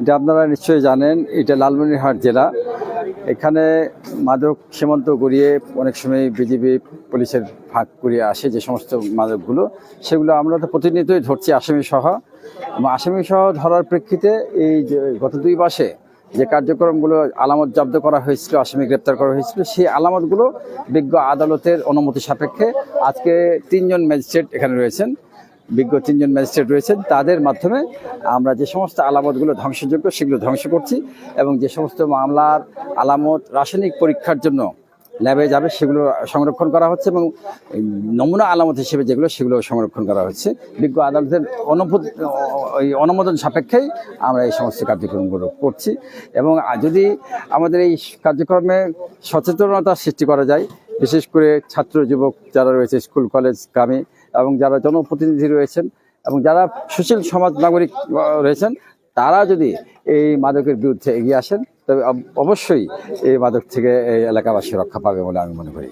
এটা আপনারা নিশ্চয়ই জানেন, এটা লালমনিরহাট জেলা। এখানে মাদক সীমান্ত গড়িয়ে অনেক সময় বিজিবি পুলিশের ভাগ করিয়ে আসে যে সমস্ত মাদকগুলো। সেগুলো আমরা তো প্রতিনিয়তই ধরছি আসামি সহ এবং আসামি সহ ধরার প্রেক্ষিতে এই গত দুই মাসে যে কার্যক্রমগুলো আলামত জব্দ করা হয়েছিল, আসামি গ্রেপ্তার করা হয়েছিল, সেই আলামতগুলো বিজ্ঞ আদালতের অনুমতি সাপেক্ষে আজকে তিনজন ম্যাজিস্ট্রেট এখানে রয়েছেন, বিজ্ঞ তিনজন ম্যাজিস্ট্রেট রয়েছেন। তাদের মাধ্যমে আমরা যে সমস্ত আলামতগুলো ধ্বংসযোগ্য সেগুলো ধ্বংস করছি এবং যে সমস্ত মামলার আলামত রাসায়নিক পরীক্ষার জন্য ল্যাবে যাবে, সেগুলো সংরক্ষণ করা হচ্ছে এবং নমুনা আলামত হিসেবে যেগুলো, সেগুলো সংরক্ষণ করা হচ্ছে। বিজ্ঞ আদালতের ওই অনুমোদন সাপেক্ষেই আমরা এই সমস্ত কার্যক্রমগুলো করছি এবং যদি আমাদের এই কার্যক্রমে সচেতনতা সৃষ্টি করা যায়, বিশেষ করে ছাত্র, যুবক যারা রয়েছে, স্কুল, কলেজ, গ্রামে এবং যারা জনপ্রতিনিধি রয়েছেন এবং যারা সুশীল সমাজ নাগরিক রয়েছেন, তারা যদি এই মাদকের বিরুদ্ধে এগিয়ে আসেন তবে অবশ্যই এই মাদক থেকে এই এলাকাবাসী রক্ষা পাবে বলে আমি মনে করি।